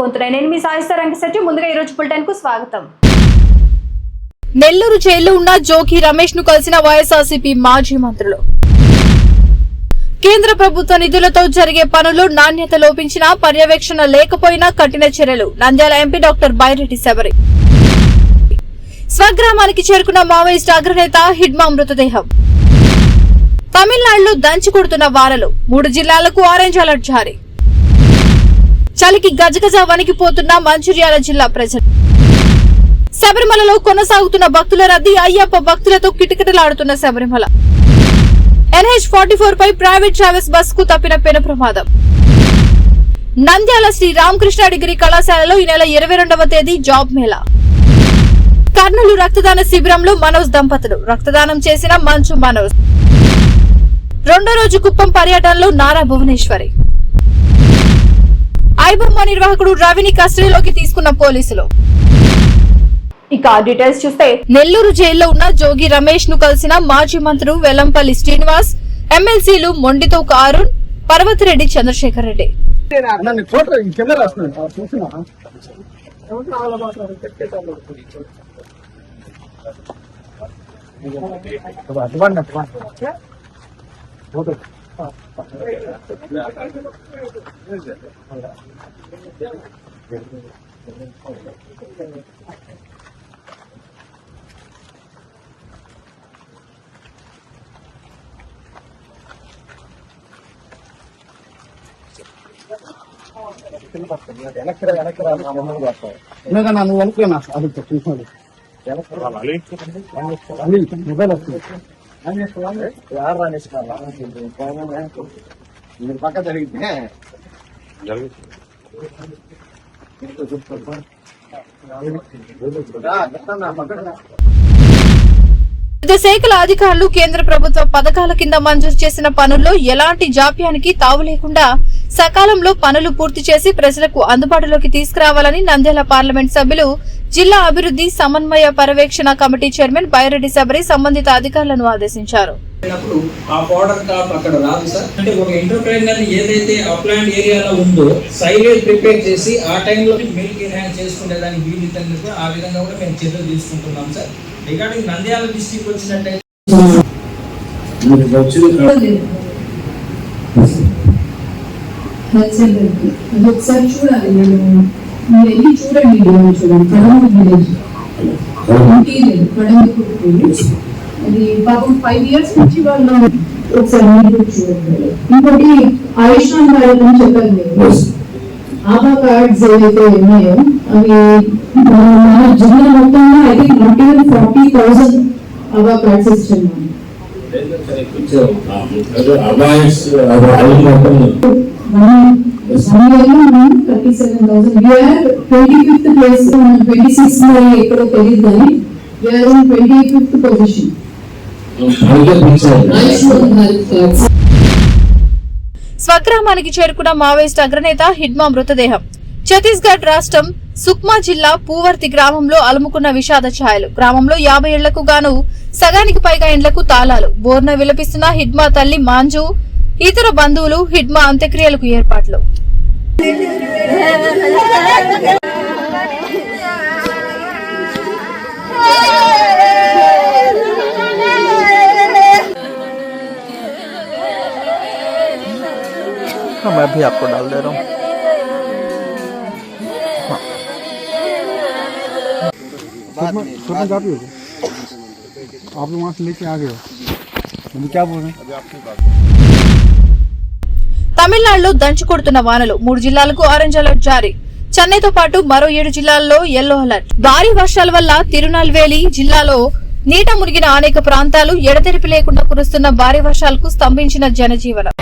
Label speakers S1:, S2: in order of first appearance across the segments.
S1: ప్రశ్నించే నేను మీ సాయిస్తా రంగశెట్టి. ముందుగా ఈరోజు బులెటిన్కు స్వాగతం.
S2: నెల్లూరు జైల్లో ఉన్న జోగి రమేష్ను కలిసిన వైఎస్ఆర్సీపీ మాజీ మంత్రులు. కేంద్ర ప్రభుత్వ నిధులతో జరిగే పనులు నాణ్యత లోపించినా పర్యవేక్షణ లేకపోయినా కఠిన చర్యలు. Nandyal MP doctor Byreddy Shabari. స్వగ్రామానికి చేరుకున్న మావోయిస్ట్ అగ్రనేత హిడ్మా మృతదేహం. తమిళనాడులో దంచి కొడుతున్న వారలు. మూడు జిల్లాలకు ఆరెంజ్ అలర్ట్ జారీ. చలికి గజగజ వణికిపోతున్న మంచిర్యాల జిల్లా ప్రజలు. శబరిమలలో కొనసాగుతున్న భక్తుల రద్దీ అయ్యప్ప భక్తులతో కిటకిటలాడుతున్న శబరిమల. ఎన్హెచ్ ఫార్టీ ఫోర్ పై ప్రైవేట్ ట్రావెల్స్ బస్కు తప్పిన పెను ప్రమాదం. నంద్యాల శ్రీ రామకృష్ణ డిగ్రీ కళాశాలలో ఈ నెల ఇరవై రెండవ తేదీ జాబ్ మేళా. కర్నూలు రక్తదాన శిబిరంలో మనోజ్ దంపతులు. రక్తదానం చేసిన మంచు మనోజ్. రెండో రోజు కుప్పం పర్యటనలో నారా భువనేశ్వరి. ఐబొమ్మ నిర్వాహకుడు రవిని కస్టడీలోకి తీసుకున్న పోలీసులు.
S1: ఇక డీటెయిల్స్ చూస్తే
S2: నెల్లూరు జైల్లో ఉన్న జోగి రమేష్ను కలిసిన మాజీ మంత్రులు వెల్లంపల్లి శ్రీనివాస్ ఎమ్మెల్సీలు మొండితో అరుణ్ పర్వతిరెడ్డి చంద్రశేఖర్ రెడ్డి.
S3: అటువంటి இன்னும் நான் உங்களுக்கு நான் அதுக்கு சொல்லுங்க عليك عليك مبالغ فيه ఎవరు మీరు పక్క జరిగితే
S2: వివిధ శాఖల అధికారులు కేంద్ర ప్రభుత్వ పథకాల కింద మంజూరు చేసిన పనుల్లో ఎలాంటి జాప్యానికి తావు లేకుండా సకాలంలో పనులు పూర్తి చేసి ప్రజలకు అందుబాటులోకి తీసుకురావాలని నంద్యాల పార్లమెంట్ సభ్యులు జిల్లా అభివృద్ధి సమన్వయ పర్యవేక్షణ కమిటీ చైర్మన్ బైరెడ్డి శబరి సంబంధిత అధికారులను ఆదేశించారు.
S4: అయినప్పుడు ఆ పౌడర్ టాప్ అక్కడ రాదు సార్. అంటే ఒక ఎంటర్ప్రైనర్ ఏదైతే అప్లాండ్ ఏరియాలో ఉందో సైలేజ్ ప్రిపేర్ చేసి ఆ టైంలో మిల్క్ హ్యాండ్ చేసుకునే దానికి వీలు ఆ విధంగా కూడా మేము చర్యలు తీసుకుంటున్నాం సార్. రిగార్డింగ్ నంద్యాల డిస్టిక్ వచ్చినట్టయితే
S5: హెల్త్ సెంటర్కి అది ఒకసారి చూడాలి. నేను మీరు వెళ్ళి చూడండి డివైన్ చూడండి కడమ విలేజ్ ఊటీ లేదు కడమ విలేజ్ అది పాపం ఫైవ్ ఇయర్స్ నుంచి వాళ్ళు ఒకసారి మీరు కూడా చూడండి ఇంకోటి ఆయుష్మాన్ భారత్ అని చెప్పారు మీరు ఆభా కార్డ్స్ ఏవైతే ఉన్నాయో అవి మన జిల్లా మొత్తంలో I think not even forty thousand ఆభా cards ఇస్తున్నాం
S6: అబాయస్ అది మొత్తం
S5: thirty seven thousand we're twenty fifth place twenty six ఎక్కడో తెలియదు కానీ we're in twenty fifth position
S2: స్వగ్రామానికి చేరుకున్న మావోయిస్ట్ అగ్రనేత హిడ్మా మృతదేహం. ఛత్తీస్గఢ్ రాష్ట్రం సుక్మా జిల్లా పూవర్తి గ్రామంలో అలుముకున్న విషాద ఛాయలు. గ్రామంలో యాభై ఏళ్ళకు గాను సగానికి పైగా ఇండ్లకు తాళాలు. బోర్న విలపిస్తున్న హిడ్మా తల్లి మాంజు ఇతర బంధువులు హిడ్మా అంత్యక్రియలకు ఏర్పాట్లు
S7: हाँ मैं भी आपको डाल दे रहा हूँ
S3: छोटा काफी हो आप लोग वहाँ से लेके आ गए हो मतलब क्या बोल रहे हैं
S2: తమిళనాడులో దంచుకొడుతున్న వానలు మూడు జిల్లాలకు ఆరెంజ్ అలర్ట్ జారీ. చెన్నైతో పాటు మరో ఏడు జిల్లాల్లో ఎల్లో అలర్ట్ భారీ వర్షాల వల్ల తిరునల్వేలి జిల్లాలో నీట మునిగిన అనేక ప్రాంతాలు ఎడతెరిపి లేకుండా కురుస్తున్న భారీ వర్షాలకు స్తంభించిన జనజీవనం.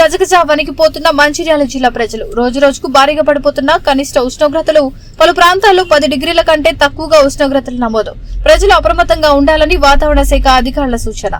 S2: గజగజ వణికిపోతున్న మంచిర్యాల జిల్లా ప్రజలు. రోజు రోజుకు భారీగా పడిపోతున్న కనిష్ట ఉష్ణోగ్రతలు పలు ప్రాంతాల్లో పది డిగ్రీల కంటే తక్కువగా ఉష్ణోగ్రతలు నమోదు. ప్రజలు అప్రమత్తంగా ఉండాలని వాతావరణ శాఖ అధికారుల సూచన.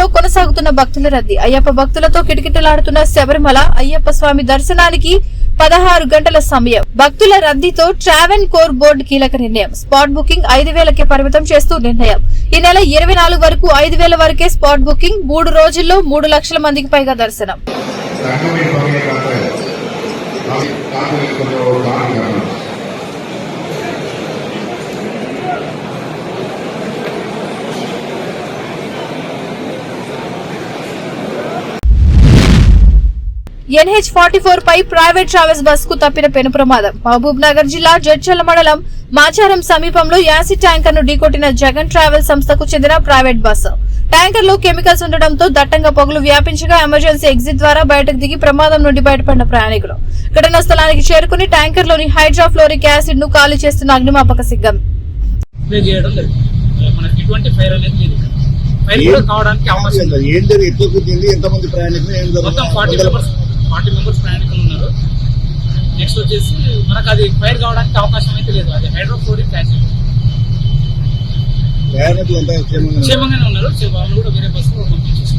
S2: శబరిమలలో కొనసాగుతున్న భక్తుల రద్దీ. అయ్యప్ప భక్తులతో కిటకిటలాడుతున్న శబరిమల అయ్యప్ప స్వామి దర్శనానికి పదహారు గంటల సమయం. భక్తుల రద్దీతో ట్రావెన్ కోర్ బోర్డు కీలక నిర్ణయం. స్పాట్ బుకింగ్ ఐదు వేలకే పరిమితం చేస్తూ నిర్ణయం. ఈ నెల ఇరవై నాలుగు వరకు ఐదు వేల వరకే స్పాట్ బుకింగ్ మూడు రోజుల్లో మూడు లక్షల మందికి పైగా దర్శనం. ఎన్హెచ్ ఫార్టీ ఫోర్ పై ప్రైవేట్ ట్రావెల్స్ బస్కు తప్పిన పెను ప్రమాదం. మహబూబ్ నగర్ జిల్లా జడ్చల్ల మండలం మాచారం సమీపంలో యాసిడ్ ట్యాంకర్ను ఢీకొట్టిన జగన్ ట్రావెల్ సంస్థకు చెందిన ప్రైవేట్ బస్సు. ట్యాంకర్లో కెమికల్స్ ఉండడంతో దట్టంగా పొగలు వ్యాపించగా ఎమర్జెన్సీ ఎగ్జిట్ ద్వారా బయటకు దిగి ప్రమాదం నుండి బయటపడిన ప్రయాణికులు. ఘటనా స్థలానికి చేరుకుని ట్యాంకర్లోని హైడ్రాఫ్లోరిక్ యాసిడ్ను ఖాళీ చేస్తున్న అగ్నిమాపక సిగ్గం.
S4: ఫైర్ కావడానికి అవకాశం లేదు
S3: ఏం జరిగి ఎట్లా ఎంతమంది ప్రయాణికులు? ఏం
S4: మొత్తం ఫార్టీ మెంబర్స్ ప్రయాణికులు ఉన్నారు. నెక్స్ట్ వచ్చేసి మనకు అది ఫైర్ కావడానికి అవకాశం అయితే లేదు. అది హైడ్రోఫ్లోరిక్ యాసిడ్
S3: ప్రయాణికులు అంతా క్షేమంగా
S4: క్షేమంగానే ఉన్నారు. సో వాళ్ళు కూడా వేరే బస్సులో పంపించేసారు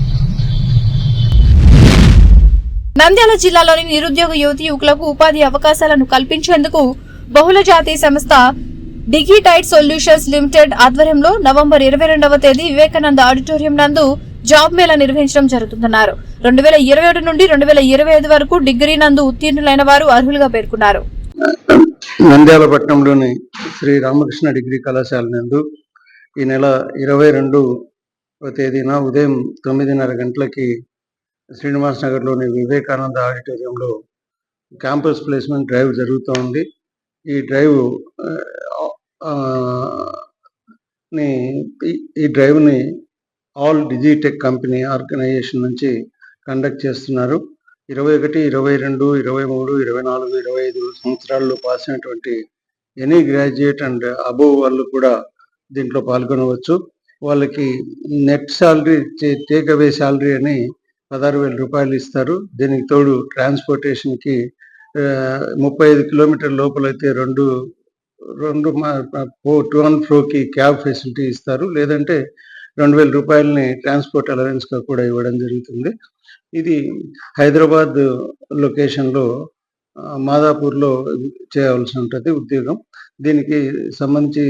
S2: నంద్యాల జిల్లాలోని నిరుద్యోగ యువతి యువకులకు ఉపాధి అవకాశాలను కల్పించేందుకు బహుళ జాతీయ సంస్థ డిగిటైట్ సొల్యూషన్స్ లిమిటెడ్ ఆధ్వర్యంలో నవంబర్ ఇరవై రెండవ తేదీ వివేకానంద ఆడిటోరియం నందు జాబ్ మేళా నిర్వహించడం జరుగుతుందన్నారు. రెండు వేల ఇరవై ఒకటి నుండి రెండు వేల ఇరవై ఐదు వరకు డిగ్రీ నందు ఉత్తీర్ణులైన వారు అర్హులుగా పేర్కొన్నారు.
S8: నంద్యాల పట్టణంలోని శ్రీ రామకృష్ణ డిగ్రీ కళాశాల నందు ఈ నెల ఇరవై రెండు తేదీన ఉదయం తొమ్మిదిన్నర గంటలకి శ్రీనివాస్ నగర్లోని వివేకానంద ఆడిటోరియంలో క్యాంపస్ ప్లేస్మెంట్ డ్రైవ్ జరుగుతూ ఉంది. ఈ డ్రైవ్ ఆ, ని ఈ- ఈ డ్రైవ్ని ఆల్ డిజిటెక్ కంపెనీ ఆర్గనైజేషన్ నుంచి కండక్ట్ చేస్తున్నారు. ఇరవై ఒకటి ఇరవై రెండు ఇరవై మూడు ఇరవై నాలుగు ఇరవై ఐదు సంవత్సరాల్లో పాస్ అయినటువంటి ఎనీ గ్రాడ్యుయేట్ అండ్ అబోవ్ వాళ్ళు కూడా దీంట్లో పాల్గొనవచ్చు. వాళ్ళకి net salary take away salary అని పదహారు వేల రూపాయలు ఇస్తారు. దీనికి తోడు ట్రాన్స్పోర్టేషన్కి ముప్పై ఐదు కిలోమీటర్ లోపలైతే రెండు రెండు టూ అండ్ ఫ్రోకి క్యాబ్ ఫెసిలిటీ ఇస్తారు. లేదంటే రెండు వేల రూపాయలని ట్రాన్స్పోర్ట్ అలవెన్స్గా కూడా ఇవ్వడం జరుగుతుంది. ఇది హైదరాబాద్ లొకేషన్లో మాదాపూర్లో చేయవలసి ఉంటుంది ఉద్యోగం. దీనికి సంబంధించి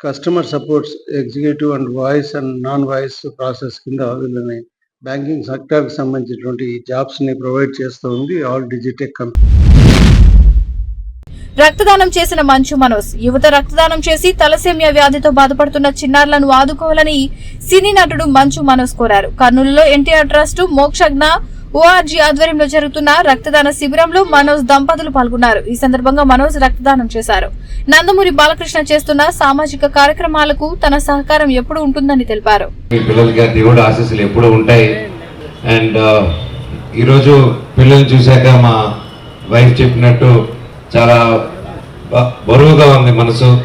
S8: customer supports executive and voice and non voice process కింద వీళ్ళని బ్యాంకింగ్ సెక్టర్కి సంబంధించినటువంటి జాబ్స్ని ప్రొవైడ్ చేస్తూ ఉంది ఆల్ డిజిటెక్ కంపెనీ.
S2: రక్తదానం చేసిన మంచు మనోజ్. యువత రక్తదానం చేసి తలసేమియా వ్యాధితో బాధపడుతున్న చిన్నారులను ఆదుకోవాలని సినీ నటుడు మంచు మనోజ్ కోరారు. కర్నూలులో ఎన్టీఆర్ ట్రస్ట్ మోక్షజ్ఞ ఓఆర్జీ ఆధ్వర్యంలో జరుగుతున్న రక్తదాన శిబిరంలో మనోజ్ దంపతులు పాల్గొన్నారు. ఈ సందర్భంగా మనోజ్ రక్తదానం చేశారు. నందమూరి బాలకృష్ణ చేస్తున్న సామాజిక కార్యక్రమాలకు తన సహకారం ఎప్పుడు ఉంటుందని తెలిపారు.
S6: దేవుడు ఆశీస్సులు ఉంటాయి. అండ్ ఈరోజు పిల్లలు చూశాక మా వైఫ్ చెప్పినట్టు చాలా బరువుగా ఉంది మనసు.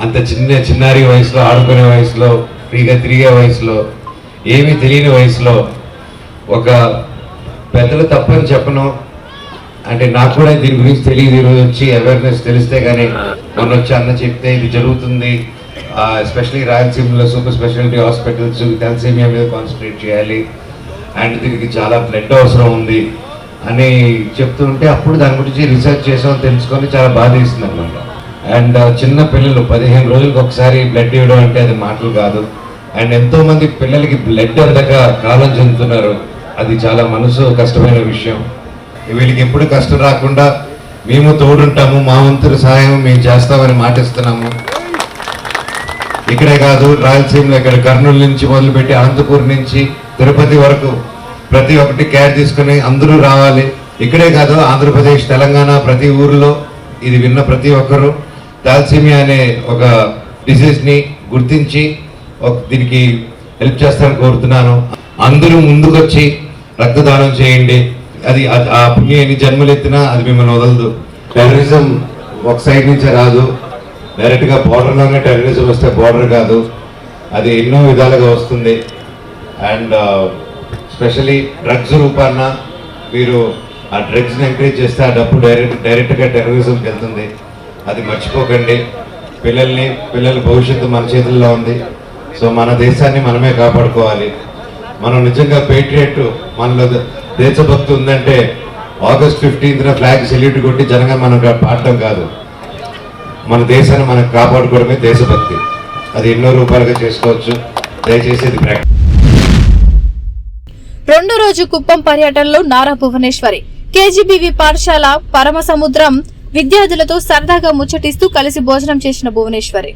S6: అంత చిన్న చిన్నారి వయసులో ఆడుకునే వయసులో ఫ్రీగా తిరిగే వయసులో ఏమీ తెలియని వయసులో ఒక పెద్దలు తప్పని చెప్పను. అంటే నాకు కూడా దీని గురించి తెలియదు ఈరోజు వచ్చి అవేర్నెస్ తెలిస్తే కానీ మొన్న వచ్చి అన్న చెప్తే ఇది జరుగుతుంది. ఎస్పెషలీ రాయలసీమలో సూపర్ స్పెషాలిటీ హాస్పిటల్స్ థాలసీమియా మీద కాన్సన్ట్రేట్ చేయాలి. అండ్ దీనికి చాలా బ్లడ్ అవసరం ఉంది. అని చెప్తుంటే అప్పుడు దాని గురించి రీసెర్చ్ చేసామని తెలుసుకొని చాలా బాధ ఇస్తున్నాం అండ్ చిన్న పిల్లలు పదిహేను రోజులకు ఒకసారి బ్లడ్ ఇవ్వడం అంటే అది మాటలు కాదు. అండ్ ఎంతోమంది పిల్లలకి బ్లడ్ అందక కాలం చెందుతున్నారు. అది చాలా మనసు కష్టమైన విషయం. వీళ్ళకి ఎప్పుడు కష్టం రాకుండా మేము తోడుంటాము మా వంతుల సహాయం మేము చేస్తామని మాటిస్తున్నాము. ఇక్కడే కాదు రాయలసీమలో ఇక్కడ కర్నూలు నుంచి మొదలుపెట్టి అనంతపూర్ నుంచి తిరుపతి వరకు ప్రతి ఒక్కటి కేర్ తీసుకుని అందరూ రావాలి. ఇక్కడే కాదు ఆంధ్రప్రదేశ్ తెలంగాణ ప్రతి ఊరిలో ఇది విన్న ప్రతి ఒక్కరూ. థాలసీమియా అనే ఒక డిసీజ్ని గుర్తించి ఒక దీనికి హెల్ప్ చేస్తాను కోరుతున్నాను. అందరూ ముందుకొచ్చి రక్తదానం చేయండి. అది అది- ఆ పుణ్యం ఎన్ని జన్మలు ఎత్తినా అది మిమ్మల్ని వదలదు. టెర్రరిజం ఒక సైడ్ నుంచే రాదు. డైరెక్ట్గా బార్డర్లోనే టెర్రరిజం వస్తే బార్డర్ కాదు. అది ఎన్నో విధాలుగా వస్తుంది. అండ్ స్పెషలీ డ్రగ్స్ రూపాన మీరు ఆ డ్రగ్స్ని ఎంకరేజ్ చేస్తే ఆ డబ్బు డైరెక్ట్ డైరెక్ట్గా టెర్రరిజంకి వెళ్తుంది. అది మర్చిపోకండి. పిల్లల్ని పిల్లల భవిష్యత్తు మన చేతుల్లో ఉంది. సో మన దేశాన్ని మనమే కాపాడుకోవాలి. మనం నిజంగా పేట్రియట్ మనలో దేశభక్తి ఉందంటే ఆగస్ట్ ఫిఫ్టీన్త్న ఫ్లాగ్ సెల్యూట్ కొట్టి జనంగా మనం పాడటం కాదు. మన దేశాన్ని మనం కాపాడుకోవడమే దేశభక్తి. అది ఎన్నో రూపాయలుగా చేసుకోవచ్చు. దయచేసి ఇది ప్రాక్టీస్.
S2: రెండో రోజు కుప్పం పర్యటనలో నారా భువనేశ్వరి. కేజీబీవి పాఠశాల పరమసముద్రం విద్యార్థులతో సరదాగా ముచ్చటిస్తూ కలిసి భోజనం చేసిన భువనేశ్వరి.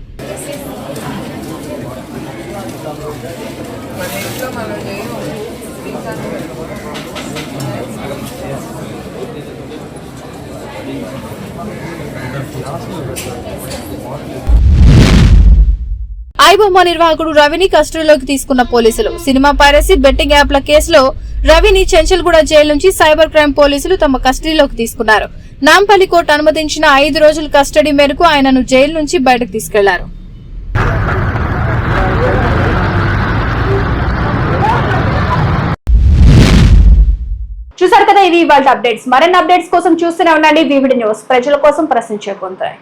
S2: ఐబొమ్మ నిర్వాహకుడు రవిని కస్టడీలోకి తీసుకున్న పోలీసులు. సినిమా పైరసీ బెట్టింగ్ యాప్ల కేసులో రవిని చెంచల్గూడ జైలు నుంచి సైబర్ క్రైమ్ పోలీసులు తమ కస్టడీలోకి తీసుకున్నారు. నాంపల్లి కోర్టు అనుమతించిన ఐదు రోజుల కస్టడీ మేరకు ఆయనను జైలు నుంచి బయటకు తీసుకెళ్ళారు.
S1: చూసారు కదా ఇవి ఇవాళ అప్డేట్స్ మరిన్ని అప్డేట్స్ కోసం చూస్తూనే ఉండండి. వివిడి న్యూస్. ప్రజల కోసం ప్రశ్నించే